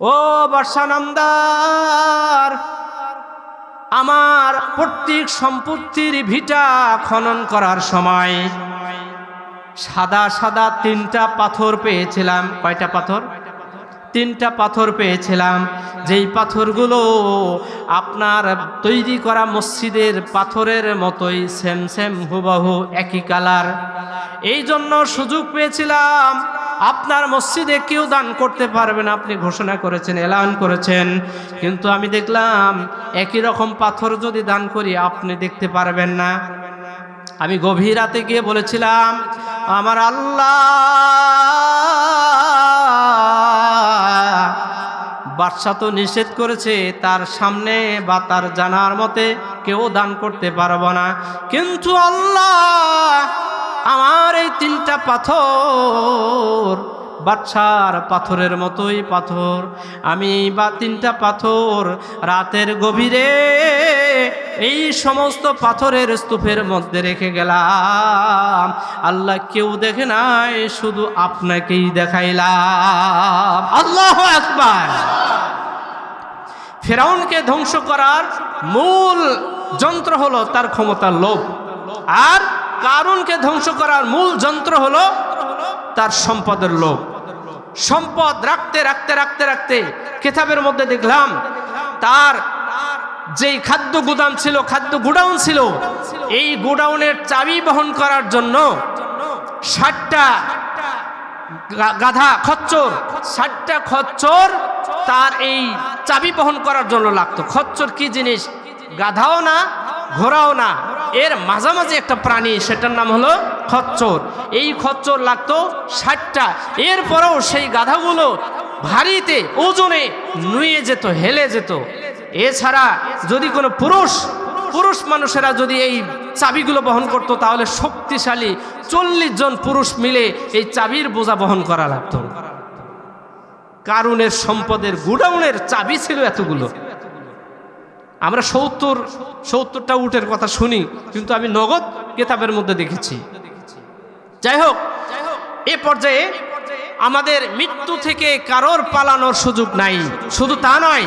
ও বর্ষানন্দার আমার প্রত্যেক সম্পত্তির ভিটা খনন করার সময় সাদা সাদা তিনটা পাথর পেয়েছিলাম। কয়টা পাথর? তিনটা পাথর পেয়েছিলাম। যেই পাথরগুলো আপনার তৈরি করা মসজিদের পাথরের মতোই সেম সেম হুবহু একই কালার এই জন্য সুযোগ পেয়েছিলাম আপনার মসজিদে কেউ দান করতে পারবে না। আপনি ঘোষণা করেছেন, এলান করেছেন। কিন্তু আমি দেখলাম, একই রকম পাথর যদি দান করি, আপনি দেখতে পারবেন না। আমি গভীর রাতে গিয়ে বলেছিলাম, আমার আল্লাহ বাদশা তো নিষেধ করেছে, তার সামনে বা তার জানার মতে কেউ দান করতে পারব না। কিন্তু আল্লাহ আমার এই তিনটা পাথর বাচ্চার পাথরের মতোই পাথর। আমি বা তিনটা পাথর রাতের গভীরে এই সমস্ত পাথরের স্তূপের মধ্যে রেখে গেলাম। আল্লাহ কেউ দেখে নাই, শুধু আপনাকেই দেখাইলাম। আল্লাহ একবার ফেরাউনকে ধ্বংস করার মূল যন্ত্র হলো তার ক্ষমতার লোভ। আর কারুনকে ধ্বংস করার মূল যন্ত্র হলো তার সম্পদের লোভ। সম্পদ রাখতে রাখতে রাখতে রাখতে কেতাবের মধ্যে দেখলাম, তার যেই খাদ্য গুদাম ছিল, খাদ্য গুডাউন ছিল, এই গোডাউনের চাবি বহন করার জন্য ষাটটা গাধা খচ্চর, ষাটটা খচ্চর তার এই চাবি বহন করার জন্য লাগতো। খচ্চর কি জিনিস? গাধাও না, ঘোড়াও না। এর মাঝামাঝি একটা প্রাণী, সেটার নাম হলো খচ্চর। এই খচ্চর লাগতো ষাটটা। এরপরেও সেই গাধাগুলো ভারীতে, ওজনে নুয়ে যেত, হেলে যেত। এছাড়া যদি কোনো পুরুষ পুরুষ মানুষেরা যদি এই চাবিগুলো বহন করত, তাহলে শক্তিশালী চল্লিশ জন পুরুষ মিলে এই চাবির বোঝা বহন করা লাগতো। কারুনের সম্পদের গুডাউনের চাবি ছিল এতগুলো। আমরা সত্তর, সত্তরটা উটের কথা শুনি, কিন্তু আমি নগদ কেতাবের মধ্যে দেখেছি। যাই হোক, এ পর্যায়ে আমাদের মৃত্যু থেকে কারোর পালানোর সুযোগ নাই। শুধু তা নয়,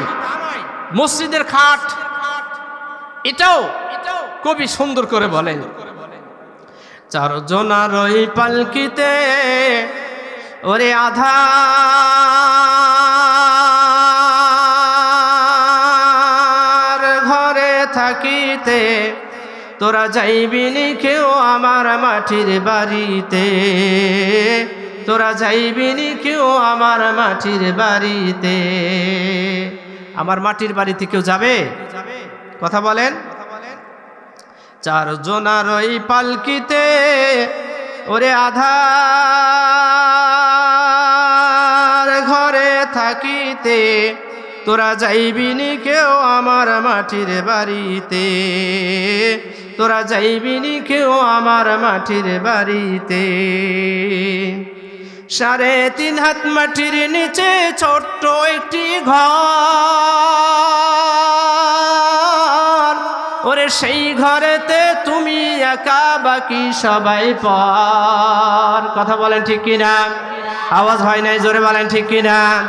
মসজিদের খাট, এটাও কবি সুন্দর করে বলেন। চারজনার ওই পালকিতে, ওরে আধার তোরা যাইবি নি কেউ আমার মাটির বাড়িতে। তোরা যাইবি নি কেউ আমার মাটির বাড়িতে। আমার মাটির বাড়িতে কেউ যাবে? কথা বলেন। চারজনার ওই পালকিতে, ওরে আধার ঘরে থাকিতে। তোরা যাইবি নি কেউ আমার মাটির বাড়িতে। তোরা যাইবি কেউ আমার মাটির বাড়িতে। সাড়ে তিন হাত মাটির নিচে ছোট্ট একটি ঘর। ওরে সেই ঘরেতে তুমি একা, বাকি সবাই পর। কথা বলেন ঠিক কিনা? আওয়াজ হয় নাই, জোরে বলেন ঠিক কিনা?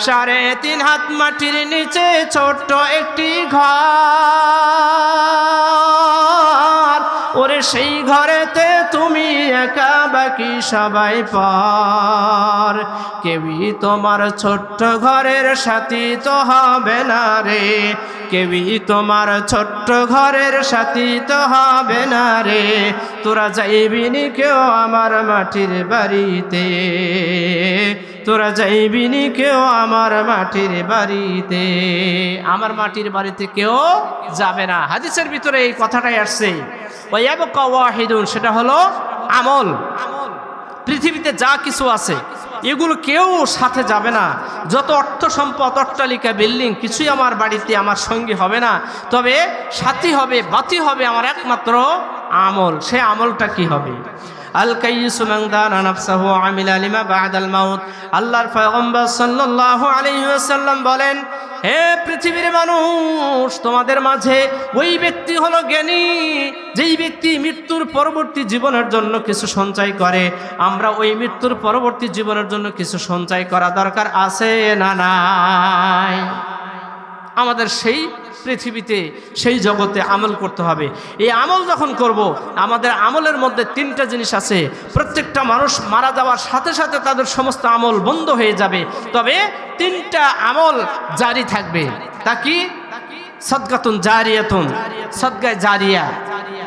সাড়ে তিন হাত মাটির নিচে ছোট্ট একটি ঘর। সেই ঘরেতে তুমি একা, বাকি সবাই পর। কেউই তোমার ছোট্ট ঘরের সাথী তো হবে না রে। কেউই তোমার ছোট্ট ঘরের সাথী তো হবে না রে। তোরা যাইবি নি কেউ আমার মাটির বাড়িতে। তোরা যাইবি নি কেউ আমার মাটির বাড়িতে। আমার মাটির বাড়িতে কেউ যাবে না। হাদিসের ভিতরে এই কথাটাই আসছে। ওয়াহিদুন সেটা হলো আমল। পৃথিবীতে যা কিছু আছে, এগুলো কেউ সাথে যাবে না। যত অর্থ সম্পদ, অট্টালিকা, বিল্ডিং, কিছুই আমার বাড়িতে, আমার সঙ্গী হবে না। তবে সাথী হবে, বাতি হবে আমার একমাত্র আমল। সে আমলটা কি হবে? আল কাইয়ুসু মাউত। আল্লাহর সাল্লাল্লাহু বলেন হে পৃথিবীর মানুষ, তোমাদের মাঝে ওই ব্যক্তি হলো জ্ঞানী। যেই ব্যক্তি মৃত্যুর পরবর্তী জীবনের জন্য কিছু সঞ্চয় করে, আমরা ওই মৃত্যুর পরবর্তী জীবনের জন্য কিছু সঞ্চয় করা দরকার আছে না নাই? আমাদের সেই পৃথিবীতে সেই জগতে আমল করতে হবে। এই আমল যখন করব, আমাদের আমলের মধ্যে তিনটা জিনিস আছে। প্রত্যেকটা মানুষ মারা যাওয়ার সাথে সাথে তাদের সমস্ত আমল বন্ধ হয়ে যাবে। তবে তিনটা আমল জারি থাকবে। তা কি? সদগাতুন জারিয়াতুন। সদগায় জারিয়া।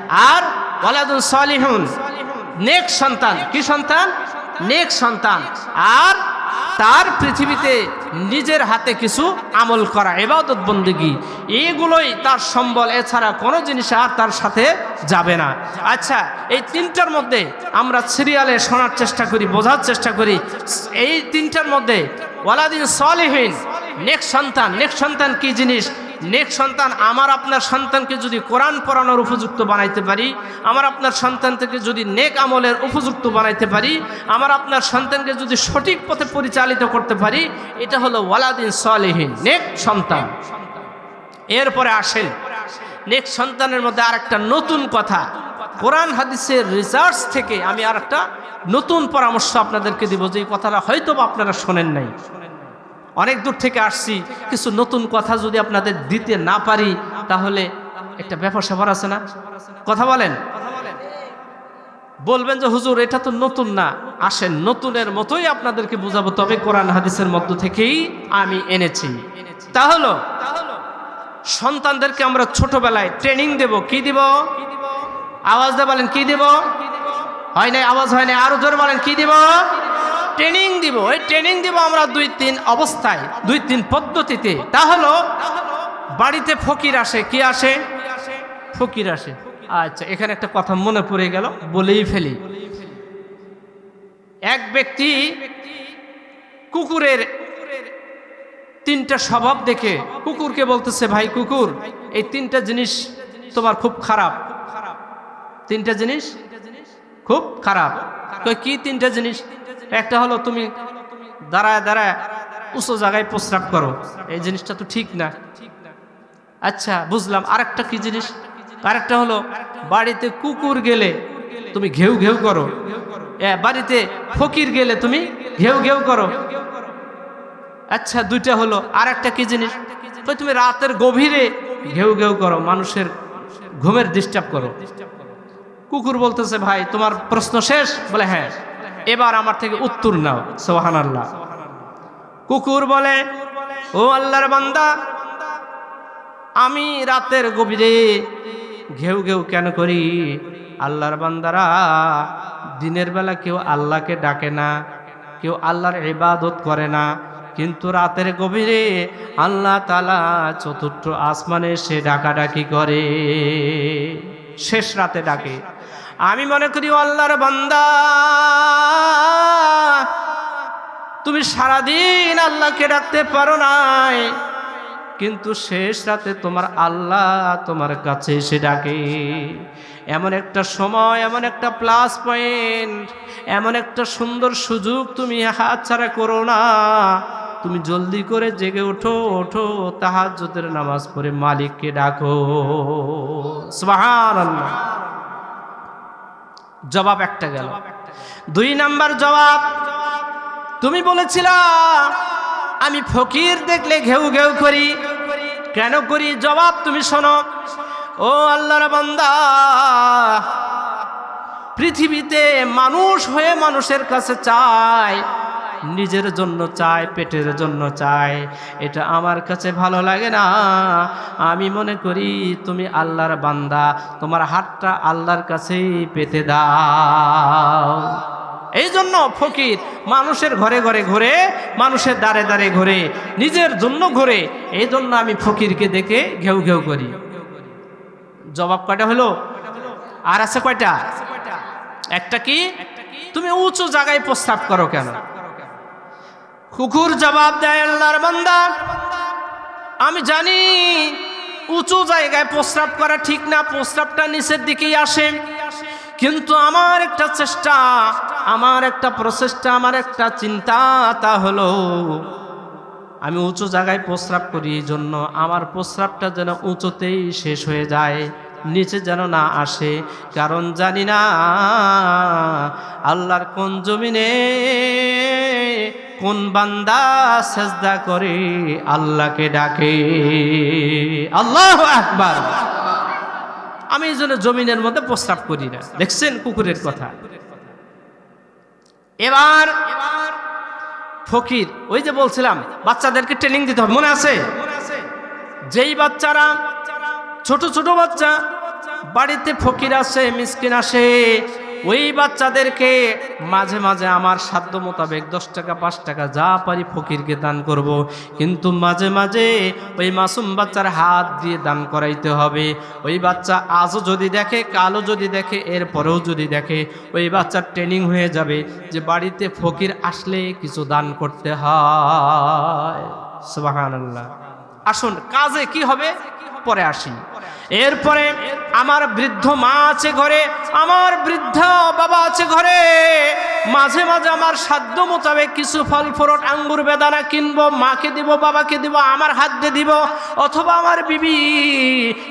আর ওয়ালাদুন সলিহুন। নেক সন্তান। কি সন্তান? নেক সন্তান। আর তার পৃথিবীতে নিজের হাতে কিছু আমল করা এবাদত বন্দিগি, এগুলোই তার সম্বল। এছাড়া কোনো জিনিস আর তার সাথে যাবে না। আচ্ছা এই তিনটার মধ্যে আমরা সিরিয়ালে শোনার চেষ্টা করি, বোঝার চেষ্টা করি। এই তিনটার মধ্যে ওয়ালাদিন সলিহীন নেক্সট সন্তান নেক্সট সন্তান কি জিনিস? নেক সন্তান, আমার আপনার সন্তানকে যদি কোরআন পড়ানোর উপযুক্ত বানাইতে পারি, আমার আপনার সন্তান থেকে যদি নেক আমলের উপযুক্ত বানাইতে পারি, আমার আপনার সন্তানকে যদি সঠিক পথে পরিচালিত করতে পারি, এটা হলো ওয়ালাদিন সলেহীন, নেক সন্তান। এরপরে আসেন, নেক সন্তানের মধ্যে আর একটা নতুন কথা। কোরআন হাদিসের রিসার্চ থেকে আমি আর একটা নতুন পরামর্শ আপনাদেরকে দিব, যে কথাটা হয়তো আপনারা শোনেন নাই। অনেক দূর থেকে আসছি, কিছু নতুন কথা যদি আপনাদের দিতে না পারি, তাহলে একটা ব্যাপার স্যাপার আছে না? কথা বলেন। বলবেন যে, হুজুর, এটা তো নতুন না, আসেন, নতুনের মতোই আপনাদেরকে বুঝাবো। তবে কোরআন হাদিসের মধ্য থেকেই আমি এনেছি। তা হলো, সন্তানদেরকে আমরা ছোটবেলায় ট্রেনিং দেব, কি দিব? আওয়াজ দিয়ে বলেন, কি দিব? হয় নাই, আওয়াজ হয় নাই, আরও জোর বলেন, কি দিব? ট্রেনিং দিব। এই ট্রেনিং দিব আমরা দুই তিন অবস্থায়, দুই তিন পদ্ধতিতে। তা হলো, বাড়িতে ফকির আসে, কি আসে? ফকির আসে। আচ্ছা এখানে একটা কথা মনে পড়ে গেল, বলেই ফেলি। এক ব্যক্তি কুকুরের তিনটা স্বভাব দেখে, কুকুরকে বলতেছে, ভাই কুকুর, এই তিনটা জিনিস তোমার খুব খারাপ। খারাপ তিনটা জিনিস খুব খারাপ। কি তিনটা জিনিস? একটা হলো তুমি দাঁড়ায় দাঁড়ায় উঁচু জায়গায় প্রস্রাব করো। এই জিনিসটা তো ঠিক না। আচ্ছা বুঝলাম। আরেকটা কি জিনিস? আরেকটা হলো বাড়িতে কুকুর গেলে তুমি ঘেউ ঘেউ করো। বাড়িতে ফকির গেলে তুমি ঘেউ ঘেউ করো। আচ্ছা দুইটা হলো। আর একটা কি জিনিস? তুমি রাতের গভীরে ঘেউ ঘেউ করো, মানুষের ঘুমের ডিস্টার্ব করো। কুকুর বলতেছে, ভাই, তোমার প্রশ্ন শেষ? বলে হ্যাঁ। এবার আমার থেকে উত্তর নাও সোহান আল্লাহ কুকুর বলে, ও আল্লাহর বান্দা, আমি রাতের গভীরে ঘেউ ঘেউ কেন করি? আল্লাহর বান্দারা দিনের বেলা কেউ আল্লাহকে ডাকে না, কেউ আল্লাহর ইবাদত করে না। কিন্তু রাতের গভীরে আল্লাহ তালা চতুর্থ আসমানে সে ডাকাডাকি করে। শেষ রাতে ডাকে। আমি মনে করি আল্লাহর বান্দা। তুমি সারাদিন আল্লাহকে ডাকতে পারো নাই, কিন্তু শেষ রাতে তোমার আল্লাহ তোমার কাছে এসে ডাকে। এমন একটা সময়, এমন একটা প্লাস পয়েন্ট এমন একটা সুন্দর সুযোগ তুমি হাত ছাড়া করো না। তুমি জলদি করে জেগে ওঠো ওঠো, তাহাজ্জুদের নামাজ পড়ে মালিককে ডাকো। সুবহানাল্লাহ। জবাব একটা গেল। দুই নাম্বার জবাব, তুমি বলেছিল, আমি ফকির দেখলে ঘেউ ঘেউ করি। কেন করি জবাব তুমি শোনো। ও আল্লাহর বান্দা, পৃথিবীতে মানুষ হয়ে মানুষের কাছে চায়। নিজের জন্য চায় পেটের জন্য চায় এটা আমার কাছে ভালো লাগে না। আমি মনে করি তুমি আল্লাহর বান্দা, তোমার হাতটা আল্লাহর কাছেই পেতে দাও। এই জন্য ফকির মানুষের ঘরে ঘরে ঘুরে, মানুষের দাঁড়ে দাঁড়ে ঘুরে, নিজের জন্য ঘুরে এই জন্য আমি ফকিরকে দেখে ঘেউ ঘেউ করি। জবাব কয়টা হলো? আর আছে কয়টা? একটা কি? তুমি উঁচু জায়গায় প্রস্তাব করো কেন? কুকুর জবাব দেয় আল্লাহর বান্দা। আমি জানি উঁচু জায়গায় প্রস্রাব করা ঠিক না, প্রস্রাবটা নিচের দিকেই আসে। কিন্তু আমার একটা চেষ্টা, আমার একটা প্রচেষ্টা, আমার একটা চিন্তা, তা হলো আমি উঁচু জায়গায় প্রস্রাব করি এই জন্য আমার প্রস্রাবটা যেন উঁচুতেই শেষ হয়ে যায়, নিচে যেন না আসে। কারণ জানি না আল্লাহর কোন জমিনে কোন বান্দা সেজদা করে আল্লাহকে ডাকে? আল্লাহ আকবার। আমি এই জন্য জমিনের মধ্যে প্রস্তাব করি না। দেখছেন কুকুরের কথা? এবার ফকির, ওই যে বলছিলাম, বাচ্চাদেরকে ট্রেনিং দিতে হবে। মনে আছে? যেই বাচ্চারা, ছোট ছোট বাচ্চা, বাড়িতে ফকির আসে, মিসকিন আসে ওই বাচ্চাদেরকে মাঝে মাঝে আমার সাধ্য মোতাবেক দশ টাকা, পাঁচ টাকা যা পারি ফকিরকে দান করব। কিন্তু মাঝে মাঝে ওই মাসুম বাচ্চার হাত দিয়ে দান করাইতে হবে। ওই বাচ্চা আজও যদি দেখে, কালও যদি দেখে, এরপরেও যদি দেখে, ওই বাচ্চার ট্রেনিং হয়ে যাবে যে বাড়িতে ফকির আসলে কিছু দান করতে হয়। আল্লাহ আসুন, কাজে কি হবে? পরে আসি। এরপরে আমার বৃদ্ধ মা আছে ঘরে আমার বৃদ্ধ বাবা আছে ঘরে। মাঝে মাঝে আমার সাধ্য মোতাবেক কিছু ফল ফরট আঙ্গুর, বেদানা কিনবো, মাকে দিব, বাবাকে দিব, আমার হাত দিয়ে দিব, অথবা আমার বিবি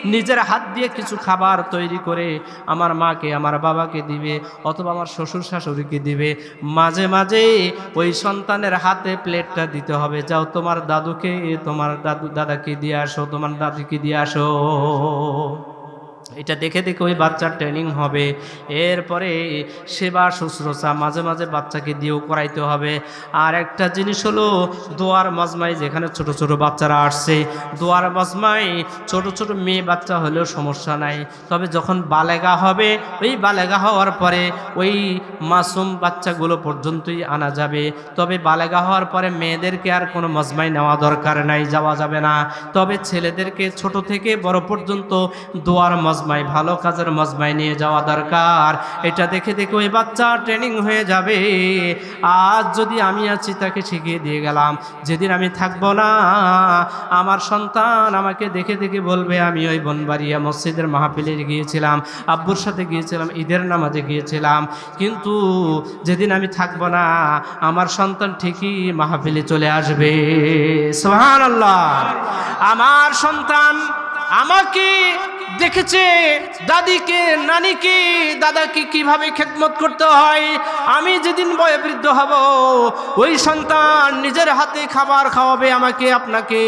নিজের হাত দিয়ে কিছু খাবার তৈরি করে আমার মাকে, আমার বাবাকে দিবে, অথবা আমার শ্বশুর শাশুড়িকে দিবে। মাঝে মাঝে ওই সন্তানের হাতে প্লেটটা দিতে হবে, যাও তোমার দাদুকে, তোমার দাদু, দাদাকে দিয়ে আসো, তোমার দাদিকে দিয়ে আসো। এটা দেখে দেখে ওই বাচ্চার ট্রেনিং হবে। এরপরে সেবা, শুশ্রূষা মাঝে মাঝে বাচ্চাকে দিয়েও করাইতে হবে। আর একটা জিনিস হলো, দোয়ার মজমাই যেখানে ছোট ছোট বাচ্চারা আসছে, দোয়ার মজমাই ছোট ছোট মেয়ে বাচ্চা হলেও সমস্যা নাই। তবে যখন বালেগা হবে, ওই বালেগা হওয়ার পরে ওই মাসুম বাচ্চাগুলো পর্যন্তই আনা যাবে। তবে বালেগা হওয়ার পরে মেয়েদেরকে আর কোনো মজমাই নেওয়া দরকার নাই, যাওয়া যাবে না। তবে ছেলেদেরকে ছোট থেকে বড় পর্যন্ত দোয়ার মজমাই ভালো কাজের মজমাই নিয়ে যাওয়া দরকার। এটা দেখে দেখে ওই বাচ্চা ট্রেনিং হয়ে যাবে। আজ যদি আমি আছি, তাকে শিখিয়ে দিয়ে গেলাম। যেদিন আমি থাকব না, আমার সন্তান আমাকে দেখে দেখে বলবে, আমি ওই বনবাড়িয়া মসজিদের মাহফিলে গিয়েছিলাম, আব্বুর সাথে গিয়েছিলাম, ঈদের নামাজে গিয়েছিলাম। কিন্তু যেদিন আমি থাকব না, আমার সন্তান ঠিকই মাহফিলে চলে আসবে। সোহান আল্লাহ আমার সন্তান আমাকে দেখেছে দাদিকে, নানিকে, দাদাকে কীভাবে খেদমত করতে হয়? আমি যেদিন বয়োবৃদ্ধ হব, ওই সন্তান নিজের হাতে খাবার খাওয়াবে আমাকে, আপনাকে,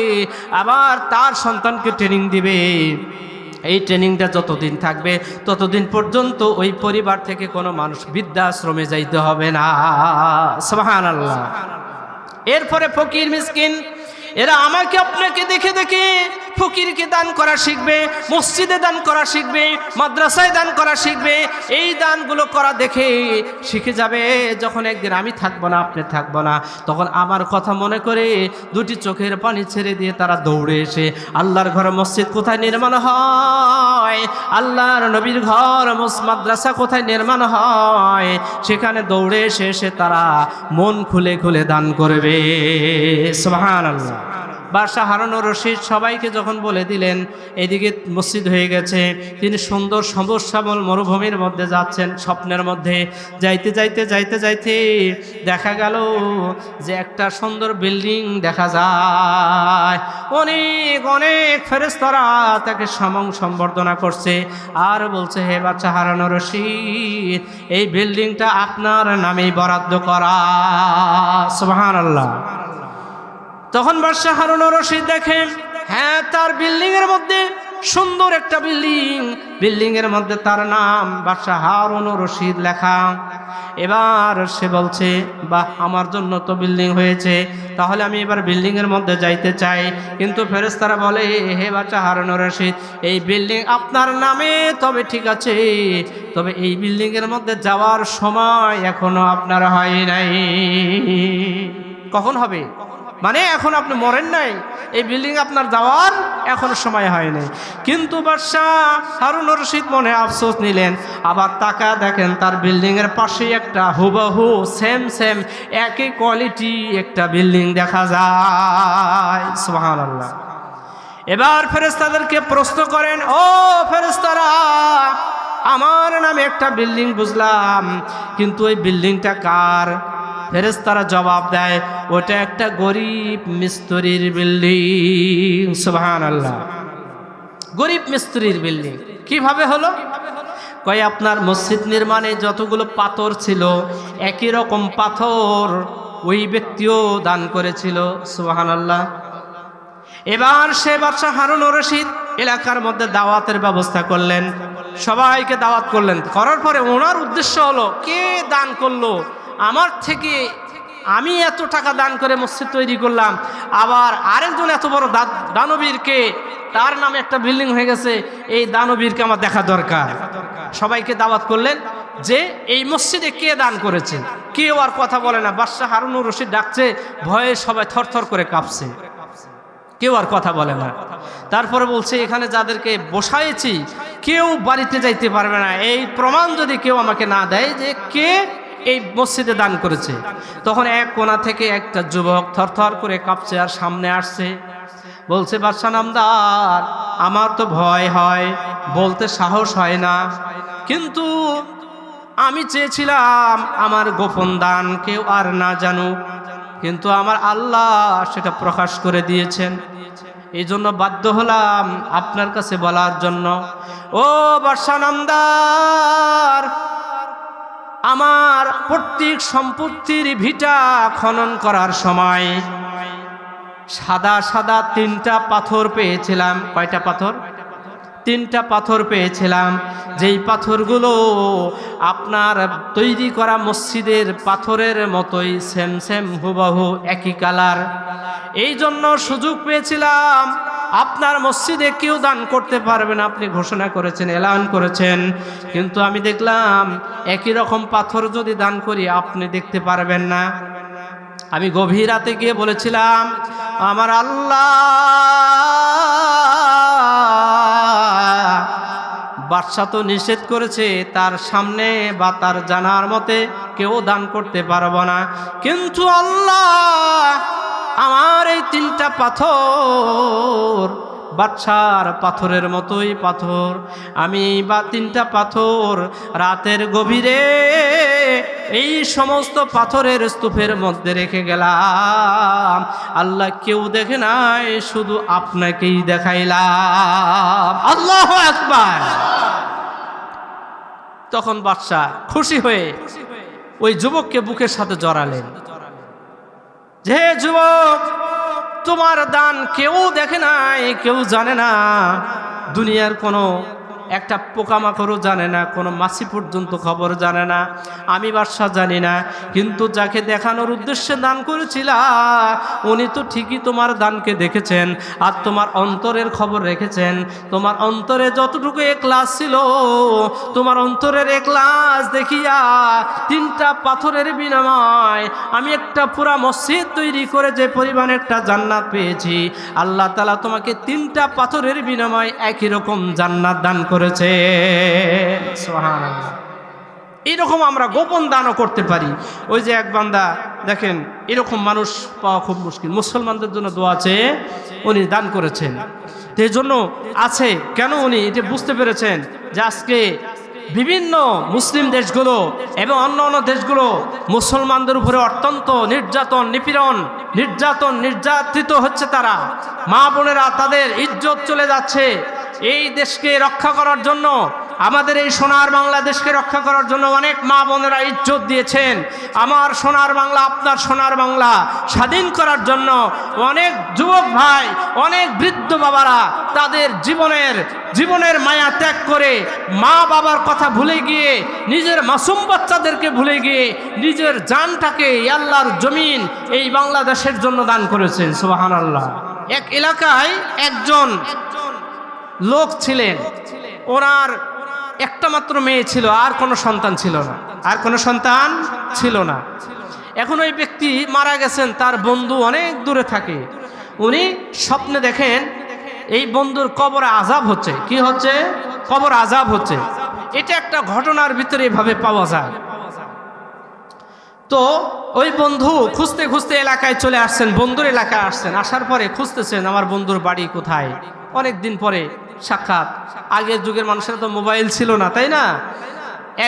আবার তার সন্তানকে ট্রেনিং দিবে। এই ট্রেনিংটা যতদিন থাকবে, ততদিন পর্যন্ত ওই পরিবার থেকে কোনো মানুষ বৃদ্ধাশ্রমে যাইতে হবে না। সোহান আল্লাহ এরপরে ফকির মিসকিন, এরা আমাকে আপনাকে দেখে দেখে ফকিরকে দান করা শিখবে, মসজিদে দান করা শিখবে, মাদ্রাসায় দান করা শিখবে, এই দানগুলো করা দেখে শিখে যাবে। যখন একদিন আমি থাকব না, আপনি থাকব না, তখন আমার কথা মনে করে দুটি চোখের পানি ছেড়ে দিয়ে তারা দৌড়ে এসে, আল্লাহর ঘর মসজিদ কোথায় নির্মাণ হয়? আল্লাহর নবীর ঘর মাদ্রাসা কোথায় নির্মাণ হয়? সেখানে দৌড়ে এসে এসে তারা মন খুলে খুলে দান করবে। সোহান আল্লাহ বাদশাহ হারুনুর রশিদ সবাইকে যখন বলে দিলেন, এদিকে মসজিদ হয়ে গেছে, তিনি সুন্দর সবুজ শ্যামল মরুভূমির মধ্যে যাচ্ছেন স্বপ্নের মধ্যে। যাইতে যাইতে যাইতে যাইতে দেখা গেল যে একটা সুন্দর বিল্ডিং দেখা যায়। অনেক অনেক ফেরেস্তরা তাকে সমং সম্বর্ধনা করছে আর বলছে, হে বাচ্চা হারানো রশিদ, এই বিল্ডিংটা আপনার নামেই বরাদ্দ করা। সুবহান আল্লাহ তখন বাদশাহ হারুন রশিদ দেখেন হ্যাঁ তার বিল্ডিং এর মধ্যে সুন্দর একটা বিল্ডিং। বিল্ডিং এর মধ্যে তার নাম বাদশাহ হারুন রশিদ লেখা। এবার সে বলছে, বাহ, আমার জন্য তো বিল্ডিং হয়েছে। তাহলে আমি এবার বিল্ডিং এর মধ্যে যাইতে চাই। কিন্তু ফেরেস্তারা বলে, হে বাচ্চা হারুন রশিদ, এই বিল্ডিং আপনার নামে? তবে ঠিক আছে, তবে এই বিল্ডিং এর মধ্যে যাওয়ার সময় এখনও আপনার হয় নাই। কখন হবে? মানে এখন আপনি মরেন নাই, এই বিল্ডিং আপনার যাওয়ার এখন সময় হয়নি কিন্তু বাদশাহ হারুন রশিদ মনে আফসোস নিলেন, আবার তাকা দেখেন তার বিল্ডিং এর পাশেই একটা হুবহু সেম সেম একই কোয়ালিটি একটা বিল্ডিং দেখা যায়। সুহান আল্লাহ এবার ফেরেস্তাদেরকে প্রশ্ন করেন, ও ফেরেস্তারা আমার নামে একটা বিল্ডিং বুঝলাম, কিন্তু ওই বিল্ডিংটা কার? ফেরেস্তারা জবাব দেয়, ওটা একটা গরিব মিস্ত্রির বিল্ডিং। সুবহান আল্লাহ গরিব মিস্ত্রির বিল্ডিং। কীভাবে হলো? কয়, আপনার মসজিদ নির্মাণে যতগুলো পাথর ছিল, একই রকম পাথর ওই ব্যক্তিও দান করেছিল। সুবহান আল্লাহ এবার সে বাদশাহ হারুন রশিদ এলাকার মধ্যে দাওয়াতের ব্যবস্থা করলেন। সবাইকে দাওয়াত করলেন। করার পরে ওনার উদ্দেশ্য হলো, কে দান করল? আমার থেকে আমি এত টাকা দান করে মসজিদ তৈরি করলাম, আবার আরেকজন এত বড় দানবীরকে, তার নামে একটা বিল্ডিং হয়ে গেছে, এই দানবীরকে আমার দেখা দরকার। সবাইকে দাওয়াত করলেন যে এই মসজিদে কে দান করেছে? কেউ আর কথা বলে না। বাদশাহ হারুনুর রশিদ ডাকছে, ভয়ে সবাই থরথর করে কাঁপছে। কেউ আর কথা বলে না। তারপরে বলছে, এখানে যাদেরকে বসাইছি, কেউ বাড়িতে যাইতে পারবে না। এই প্রমাণ যদি কেউ আমাকে না দেয় যে কে এই মসজিদে দান করেছে। তখন এক কোণা থেকে একটা যুবক থরথর করে কাঁপছে আর সামনে আসছে। বলছে বাদশা নামদার, আমার তো ভয় হয়, বলতে সাহস হয় না। কিন্তু আমি চেয়েছিলাম আমার গোপন দান কেউ আর না জানুক। কিন্তু আমার আল্লাহ সেটা প্রকাশ করে দিয়েছেন। এই জন্য বাধ্য হলাম আপনার কাছে বলার জন্য। ও বর্ষানন্দার আমার প্রত্যেক সম্পত্তির ভিটা খনন করার সময় সাদা সাদা তিনটা পাথর পেয়েছিলাম। কয়টা পাথর? তিনটা পাথর পেয়েছিলাম। যেই পাথরগুলো আপনার তৈরি করা মসজিদের পাথরের মতোই সেম সেম হুবহু একই কালার এই জন্য সুযোগ পেয়েছিলাম আপনার মসজিদে কেউ দান করতে পারবেন আপনি ঘোষণা করেছেন, এলান করেছেন। কিন্তু আমি দেখলাম, একই রকম পাথর যদি দান করি, আপনি দেখতে পারবেন না। আমি গভীর রাতে গিয়ে বলেছিলাম, আমার আল্লাহ বাদশা তো নিষেধ করেছে তার সামনে বা তার জানার মতে কেউ দান করতে পারব না কিন্তু আল্লাহ আমার এই তিনটা পাথর, বাচ্চার পাথরের মতোই পাথর। আমি বা তিনটা পাথর রাতের গভীরে এই সমস্ত পাথরের স্তূপের মধ্যে রেখে গেলাম। আল্লাহ কেউ দেখে নাই, শুধু আপনাকেই দেখাইলাম। আল্লাহ একবার তখন বাদশাহ খুশি হয়ে ওই যুবককে বুকের সাথে জড়ালেন। যে যুবক তোমার দান কেউ দেখে নাই কেউ জানে না। দুনিয়ার কোনো একটা পোকামাকড়ও জানে না, কোনো মাছি পর্যন্ত খবর জানে না, আমি বাদশাহ জানি না, কিন্তু যাকে দেখানোর উদ্দেশ্যে দান করেছিলা, উনি তো ঠিকই তোমার দানকে দেখেছেন আর তোমার অন্তরের খবর রেখেছেন। তোমার অন্তরে যতটুকু একলাস ছিল, তোমার অন্তরের একলাস দেখিয়া তিনটা পাথরের বিনিময় আমি একটা পুরা মসজিদ তৈরি করে যে পরিমাণ একটা জান্নাত পেয়েছি। আল্লাহ তালা তোমাকে তিনটা পাথরের বিনিময় একই রকম জান্নাত দান করেছে। এইরকম আমরা গোপন দানও করতে পারি। ওই যে এক বান্দা, দেখেন, এরকম মানুষ পাওয়া খুব মুশকিল। মুসলমানদের জন্য দোয়া আছে, উনি দান করেছেন। এই জন্য আছে। কেন উনি? এটা বুঝতে পেরেছেন যে আজকে বিভিন্ন মুসলিম দেশগুলো এবং অন্য অন্য দেশগুলো মুসলমানদের উপরে অত্যন্ত নির্যাতন, নিপীড়ন, নির্যাতন, নির্যাতিত হচ্ছে তারা। মা বোনেরা তাদের ইজ্জত চলে যাচ্ছে। এই দেশকে রক্ষা করার জন্য, আমাদের এই সোনার বাংলাদেশকে রক্ষা করার জন্য অনেক মা বোনেরা ইজ্জত দিয়েছেন। আমার সোনার বাংলা, আপনার সোনার বাংলা স্বাধীন করার জন্য অনেক যুবক ভাই, অনেক বৃদ্ধ বাবারা তাদের জীবনের জীবনের মায়া ত্যাগ করে মা বাবার কথা ভুলে গিয়ে, নিজের মাসুম বাচ্চাদেরকে ভুলে গিয়ে, নিজের জানটাকে আল্লাহর জমিন এই বাংলাদেশের জন্য দান করেছেন। সুবাহান আল্লাহ এক এলাকায় একজন লোক ছিলেন। ওনার একটা মাত্র মেয়ে ছিল, আর কোনো সন্তান ছিল না। আর কোনো সন্তান ছিল না। এখন ওই ব্যক্তি মারা গেছেন, তার বন্ধু অনেক দূরে থাকে। উনি স্বপ্নে দেখেন, এই বন্ধুর কবর আজাব হচ্ছে। কি হচ্ছে? কবর আজাব হচ্ছে। এটা একটা ঘটনার ভিতরে এভাবে পাওয়া যায়। তো ওই বন্ধু খুঁজতে খুঁজতে এলাকায় চলে আসছেন, বন্ধুর এলাকায় আসছেন। আসার পরে খুঁজতেছেন, আমার বন্ধুর বাড়ি কোথায়? অনেক দিন পরে সাক্ষাৎ। আগের যুগের মানুষের তো মোবাইল ছিল না, তাই না?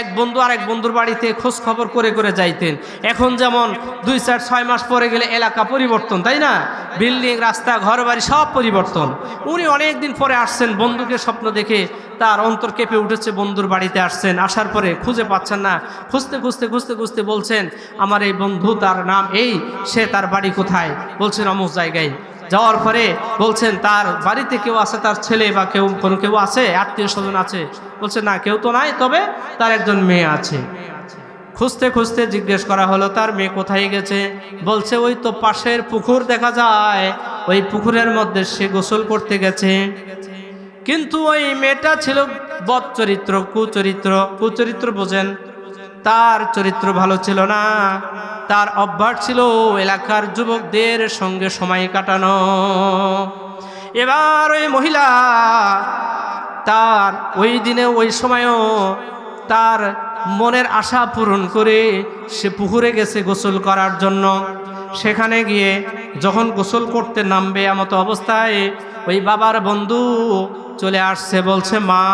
এক বন্ধু আর এক বন্ধুর বাড়িতে খোঁজ খবর করে করে যাইতেন। এখন যেমন দুই চার ছয় মাস পরে গেলে এলাকা পরিবর্তন, তাই না? বিল্ডিং, রাস্তা ঘর বাড়ি সব পরিবর্তন। উনি অনেক দিন পরে আসছেন, বন্ধুকে স্বপ্ন দেখে তার অন্তর কেঁপে উঠেছে, বন্ধুর বাড়িতে আসছেন। আসার পরে খুঁজে পাচ্ছেন না। খুঁজতে খুঁজতে খুঁজতে খুঁজতে বলছেন, আমার এই বন্ধু, তার নাম এই, সে তার বাড়ি কোথায়? বলছেন অমুক জায়গায়। যাওয়ার পরে বলছেন, তার বাড়িতে কেউ আছে? তার ছেলে বা কেউ, কোনো কেউ আছে? আত্মীয় স্বজন আছে? বলছে, না, কেউ তো নাই, তবে তার একজন মেয়ে আছে। খুঁজতে খুঁজতে জিজ্ঞেস করা হলো, তার মেয়ে কোথায় গেছে? বলছে, ওই তো পাশের পুকুর দেখা যায়। ওই পুকুরের মধ্যে সে গোসল করতে গেছে। কিন্তু ওই মেয়েটা ছিল বদ চরিত্র কুচরিত্র। কুচরিত্র বোঝেন তার চরিত্র ভালো ছিল না। তার অভ্যাস ছিল এলাকার যুবকদের সঙ্গে সময় কাটানো। এবার ওই মহিলা তার ওই দিনে ওই সময়ও তার মনের আশা পূরণ করে সে পুকুরে গেছে গোসল করার জন্য। সেখানে গিয়ে যখন গোসল করতে নামবে এমতো অবস্থায় ওই বাবার বন্ধু চলে আসছে, বলছে, মা,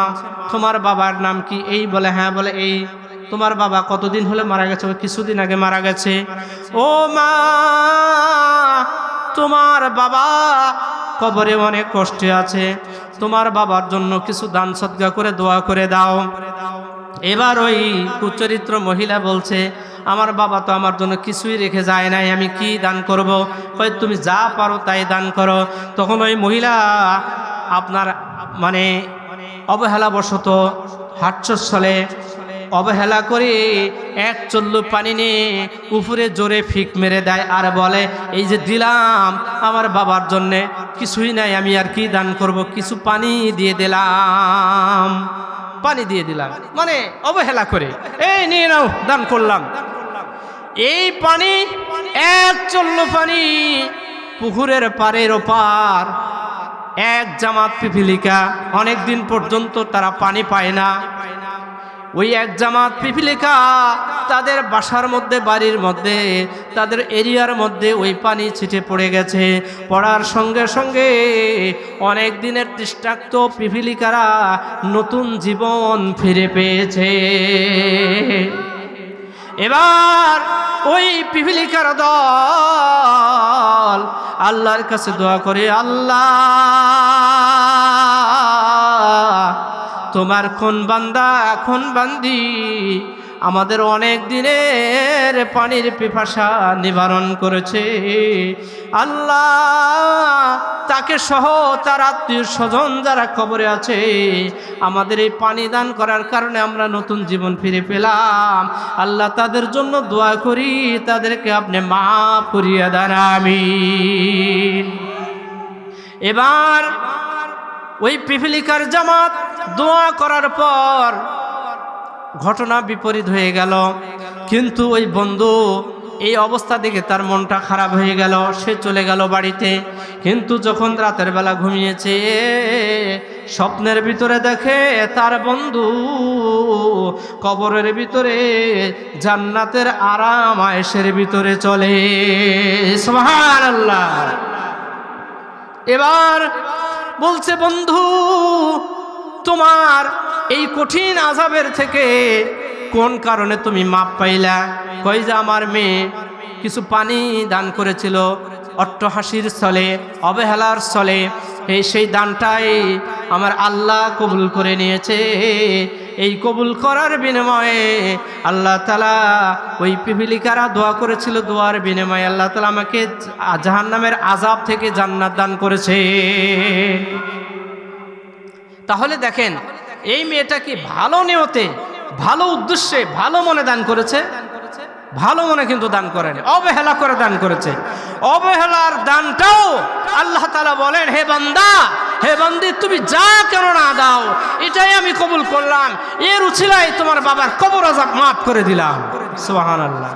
তোমার বাবার নাম কি? এই বলে হ্যাঁ বলে, এই তোমার বাবা কতদিন হলে মারা গেছে? কিছুদিন আগে মারা গেছে। ও মা, তোমার বাবা কবরে অনেক কষ্টে আছে। তোমার বাবার জন্য কিছু দান সদ্গা করে দোয়া করে দাও। এবার ওই কুচরিত্র মহিলা বলছে, আমার বাবা তো আমার জন্য কিছুই রেখে যায় নাই, আমি কি দান করব? কই তুমি যা পারো তাই দান করো। তখন ওই মহিলা আপনার মানে অবহেলাবশত হাস্যস্থলে অবহেলা করে এক চল্লু পানি নিয়ে উপরে জোরে ফিক মেরে দেয় আর বলে, এই যে দিলাম আমার বাবার জন্যে, কিছুই নাই, আমি আর কি দান করব? কিছু পানি দিয়ে দিলাম। পানি দিয়ে দিলাম। মানে অবহেলা করে। এই নিয়ে নাও, দান করলাম। এই পানি, এক চল্লু পানি পুকুরের পারের ওপার, এক জামাত পিপিলিকা অনেক দিন পর্যন্ত তারা পানি পায় না। ওই এক জামাত পিপিলিকা তাদের বাসার মধ্যে, বাড়ির মধ্যে, তাদের এরিয়ার মধ্যে ওই পানি ছিটে পড়ে গেছে। পড়ার সঙ্গে সঙ্গে অনেক দিনের তৃষ্টাক্ত পিপিলিকারা নতুন জীবন ফিরে পেয়েছে। এবার ওই পিপিলিকার দল আল্লাহর কাছে দোয়া করে, আল্লাহ তোমার কোন বান্দা এখন বান্দি, আমাদের অনেক দিনের পানির পিপাসা নিবারণ করেছে। আল্লাহ তাকে সহ তার আত্মীয় স্বজন যারা খবরে আছে, আমাদের এই পানি দান করার কারণে আমরা নতুন জীবন ফিরে পেলাম। আল্লাহ তাদের জন্য দোয়া করি, তাদেরকে আপনি মাফ করিয়া দেন আমি এবার ওই পিপিলিকার জামাত দোয়া করার পর ঘটনা বিপরীত হয়ে গেল। কিন্তু ওই বন্ধু এই অবস্থা দেখে তার মনটা খারাপ হয়ে গেল। সে চলে গেল বাড়িতে। কিন্তু যখন রাতের বেলা ঘুমিয়েছে, স্বপ্নের ভিতরে দেখে তার বন্ধু কবরের ভিতরে, জান্নাতের আরাম আয়েসের ভিতরে চলে। আল্লাহ এবার বলছে, বন্ধু তোমার এই কঠিন আজাবের থেকে কোন কারণে তুমি মাপ পাইলা? কই যে আমার মেয়ে কিছু পানি দান করেছিল, অট্টহাসির স্থলে অবহেলার স্থলে এই সেই দানটাই আমার আল্লাহ কবুল করে নিয়েছে। এই কবুল করার বিনিময়ে আল্লাহ তালা ওই পিপিলিকারা দোয়া করেছিল, দোয়ার বিনিময়ে আল্লাহ তালা আমাকে জাহান্নামের আজাব থেকে জান্নাত দান করেছে। তাহলে দেখেন, এই মেয়েটা কি ভালো নিয়তে ভালো উদ্দেশ্যে, ভালো মনে দান করেছে? ভালো মনে কিন্তু দান করেনি, অবহেলা করে দান করেছে। অবহেলার দানটাও আল্লাহ তালা বলেন, হে বান্দা, হে বান্দি, তুমি যা কেন না দাও, এটাই আমি কবুল করলাম, এর উছিলাই তোমার বাবার কবর আজাব মাফ করে দিলাম। সোহান আল্লাহ